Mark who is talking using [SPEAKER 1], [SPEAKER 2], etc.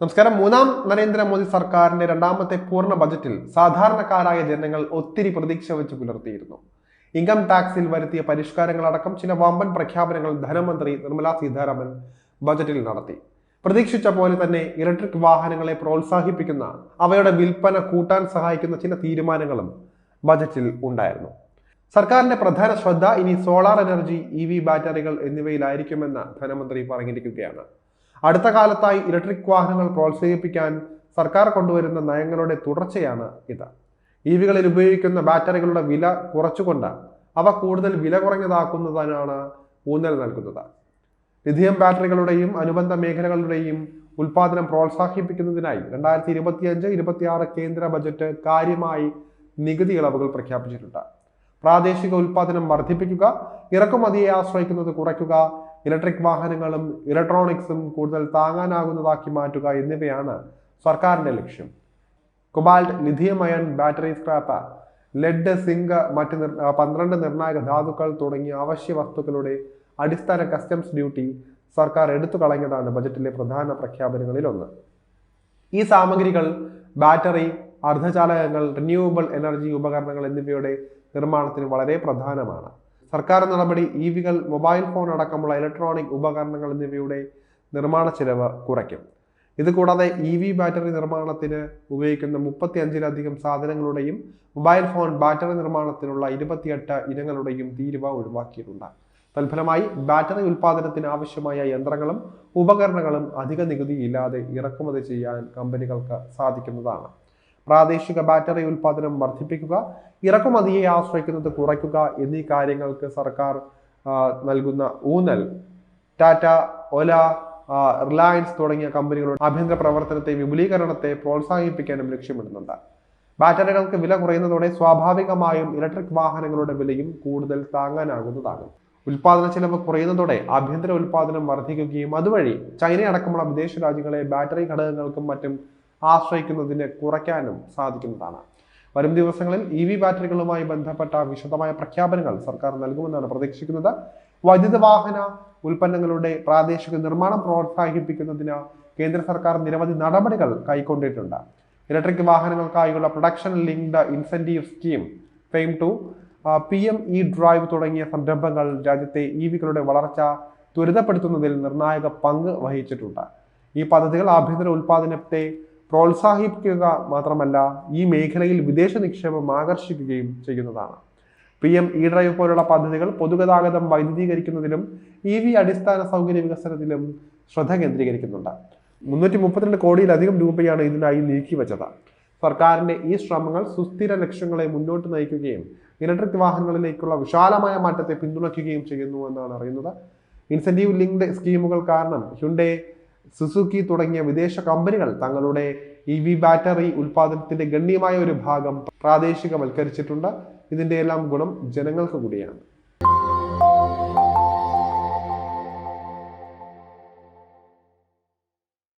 [SPEAKER 1] നമസ്കാരം. മൂന്നാം നരേന്ദ്രമോദി സർക്കാരിന്റെ രണ്ടാമത്തെ പൂർണ ബജറ്റിൽ സാധാരണക്കാരായ ജനങ്ങൾ ഒത്തിരി പ്രതീക്ഷ വെച്ച് പുലർത്തിയിരുന്നു. ഇൻകം ടാക്സിൽ വരുത്തിയ പരിഷ്കാരങ്ങളടക്കം ചില വമ്പൻ പ്രഖ്യാപനങ്ങൾ ധനമന്ത്രി നിർമ്മലാ സീതാരാമൻ ബജറ്റിൽ നടത്തി. പ്രതീക്ഷിച്ച പോലെ തന്നെ ഇലക്ട്രിക് വാഹനങ്ങളെ പ്രോത്സാഹിപ്പിക്കുന്ന അവയുടെ വിൽപ്പന കൂട്ടാൻ സഹായിക്കുന്ന ചില തീരുമാനങ്ങളും ബജറ്റിൽ ഉണ്ടായിരുന്നു. സർക്കാരിന്റെ പ്രധാന ശ്രദ്ധ ഇനി സോളാർ എനർജി ഇ ബാറ്ററികൾ എന്നിവയിലായിരിക്കുമെന്ന് ധനമന്ത്രി പറഞ്ഞിരിക്കുകയാണ്. അടുത്ത കാലത്തായി ഇലക്ട്രിക് വാഹനങ്ങൾ പ്രോത്സാഹിപ്പിക്കാൻ സർക്കാർ കൊണ്ടുവരുന്ന നയങ്ങളുടെ തുടർച്ചയാണ് ഇത്. ഇ വികളിൽ ഉപയോഗിക്കുന്ന ബാറ്ററികളുടെ വില കുറച്ചുകൊണ്ട് അവ കൂടുതൽ വില കുറഞ്ഞതാക്കുന്നതിനാണ് ഊന്നൽ നൽകുന്നത്. ലിഥിയം ബാറ്ററികളുടെയും അനുബന്ധ മേഖലകളുടെയും ഉൽപാദനം പ്രോത്സാഹിപ്പിക്കുന്നതിനായി രണ്ടായിരത്തി ഇരുപത്തിയഞ്ച് ഇരുപത്തിയാറ് കേന്ദ്ര ബജറ്റ് കാര്യമായി നികുതി ഇളവുകൾ പ്രഖ്യാപിച്ചിട്ടുണ്ട്. പ്രാദേശിക ഉൽപാദനം വർദ്ധിപ്പിക്കുക ഇറക്കുമതിയെ ആശ്രയിക്കുന്നത് കുറയ്ക്കുക ഇലക്ട്രിക് വാഹനങ്ങളും ഇലക്ട്രോണിക്സും കൂടുതൽ താങ്ങാനാകുന്നതാക്കി മാറ്റുക എന്നിവയാണ് സർക്കാരിന്റെ ലക്ഷ്യം. Cobalt lithium ion battery scrap lead zinc മറ്റ് പന്ത്രണ്ട് നിർണായക ധാതുക്കൾ തുടങ്ങിയ അവശ്യ വസ്തുക്കളുടെ അടിസ്ഥാന കസ്റ്റംസ് ഡ്യൂട്ടി സർക്കാർ എടുത്തു കളഞ്ഞതാണ് ബജറ്റിലെ പ്രധാന പ്രഖ്യാപനങ്ങളിൽ ഒന്ന് ഈ സാമഗ്രികൾ ബാറ്ററി അർദ്ധചാലകങ്ങൾ റിന്യൂവബിൾ എനർജി ഉപകരണങ്ങൾ എന്നിവയുടെ നിർമ്മാണത്തിന് വളരെ പ്രധാനമാണ്. സർക്കാർ നടപടി ഇ വികൾ മൊബൈൽ ഫോൺ അടക്കമുള്ള ഇലക്ട്രോണിക് ഉപകരണങ്ങൾ എന്നിവയുടെ നിർമ്മാണ ചെലവ് കുറയ്ക്കും. ഇത് കൂടാതെ ഇ വി ബാറ്ററി നിർമ്മാണത്തിന് ഉപയോഗിക്കുന്ന മുപ്പത്തി അഞ്ചിലധികം സാധനങ്ങളുടെയും മൊബൈൽ ഫോൺ ബാറ്ററി നിർമ്മാണത്തിനുള്ള ഇരുപത്തിയെട്ട് ഇനങ്ങളുടെയും തീരുവ ഒഴിവാക്കിയിട്ടുണ്ട്. തൽഫലമായി ബാറ്ററി ഉൽപ്പാദനത്തിന് ആവശ്യമായ യന്ത്രങ്ങളും ഉപകരണങ്ങളും അധിക നികുതി ഇല്ലാതെ ഇറക്കുമതി ചെയ്യാൻ കമ്പനികൾക്ക് സാധിക്കുന്നതാണ്. പ്രാദേശിക ബാറ്ററി ഉൽപ്പാദനം വർദ്ധിപ്പിക്കുക ഇറക്കുമതിയെ ആശ്രയിക്കുന്നത് കുറയ്ക്കുക എന്നീ കാര്യങ്ങൾക്ക് സർക്കാർ നൽകുന്ന ഊന്നൽ. ടാറ്റ ഒല റിലയൻസ് തുടങ്ങിയ കമ്പനികളുടെ ആഭ്യന്തര പ്രവർത്തനത്തെ വിപുലീകരണത്തെ പ്രോത്സാഹിപ്പിക്കാനും ലക്ഷ്യമിടുന്നുണ്ട്. ബാറ്ററികൾക്ക് വില കുറയുന്നതോടെ സ്വാഭാവികമായും ഇലക്ട്രിക് വാഹനങ്ങളുടെ വിലയും കൂടുതൽ താങ്ങാനാകുന്നതാണ് ഉൽപാദന ചെലവ് കുറയുന്നതോടെ ആഭ്യന്തര ഉൽപാദനം വർദ്ധിക്കുകയും അതുവഴി ചൈന അടക്കമുള്ള വിദേശ രാജ്യങ്ങളെ ബാറ്ററി ഘടകങ്ങൾക്കും മറ്റും ആശ്രയിക്കുന്നതിന് കുറയ്ക്കാനും സാധിക്കുന്നതാണ്. വരും ദിവസങ്ങളിൽ ഇ വി ബാറ്ററികളുമായി ബന്ധപ്പെട്ട വിശദമായ പ്രഖ്യാപനങ്ങൾ സർക്കാർ നൽകുമെന്നാണ് പ്രതീക്ഷിക്കുന്നത്. വൈദ്യുത വാഹന ഉൽപ്പന്നങ്ങളുടെ പ്രാദേശിക നിർമ്മാണം പ്രോത്സാഹിപ്പിക്കുന്നതിന് കേന്ദ്ര സർക്കാർ നിരവധി നടപടികൾ കൈക്കൊണ്ടിട്ടുണ്ട്. Electric വാഹനങ്ങൾക്കായുള്ള production linked incentive scheme FAME two P M E drive തുടങ്ങിയ സംരംഭങ്ങൾ രാജ്യത്തെ ഇ വികളുടെ വളർച്ച ത്വരിതപ്പെടുത്തുന്നതിൽ നിർണായക പങ്ക് വഹിച്ചിട്ടുണ്ട്. ഈ പദ്ധതികൾ ആഭ്യന്തര ഉൽപാദനത്തെ പ്രോത്സാഹിപ്പിക്കുക മാത്രമല്ല ഈ മേഖലയിൽ വിദേശ നിക്ഷേപം ആകർഷിക്കുകയും ചെയ്യുന്നതാണ്. പി എം ഇ ഡ്രൈവ് പോലുള്ള പദ്ധതികൾ പൊതുഗതാഗതം വൈദ്യുതീകരിക്കുന്നതിലും ഇ വി അടിസ്ഥാന സൗകര്യ വികസനത്തിലും ശ്രദ്ധ കേന്ദ്രീകരിക്കുന്നുണ്ട്. മുന്നൂറ്റി മുപ്പത്തിരണ്ട് കോടിയിലധികം രൂപയാണ് ഇതിനായി നീക്കിവച്ചത്. സർക്കാരിന്റെ ഈ ശ്രമങ്ങൾ സുസ്ഥിര ലക്ഷ്യങ്ങളെ മുന്നോട്ട് നയിക്കുകയും ഇലക്ട്രിക് വാഹനങ്ങളിലേക്കുള്ള വിശാലമായ മാറ്റത്തെ പിന്തുണയ്ക്കുകയും ചെയ്യുന്നു എന്നാണ് അറിയുന്നത്. ഇൻസെന്റീവ് ലിങ്ക്ഡ് സ്കീമുകൾ കാരണം ഹ്യുണ്ടേ സുസുക്കി തുടങ്ങിയ വിദേശ കമ്പനികൾ തങ്ങളുടെ ഇ വി ബാറ്ററി ഉൽപാദനത്തിന്റെ ഗണ്യമായ ഒരു ഭാഗം പ്രാദേശികവൽക്കരിച്ചിട്ടുണ്ട്. ഇതിന്റെ എല്ലാം ഗുണം ജനങ്ങൾക്ക് കൂടിയാണ്.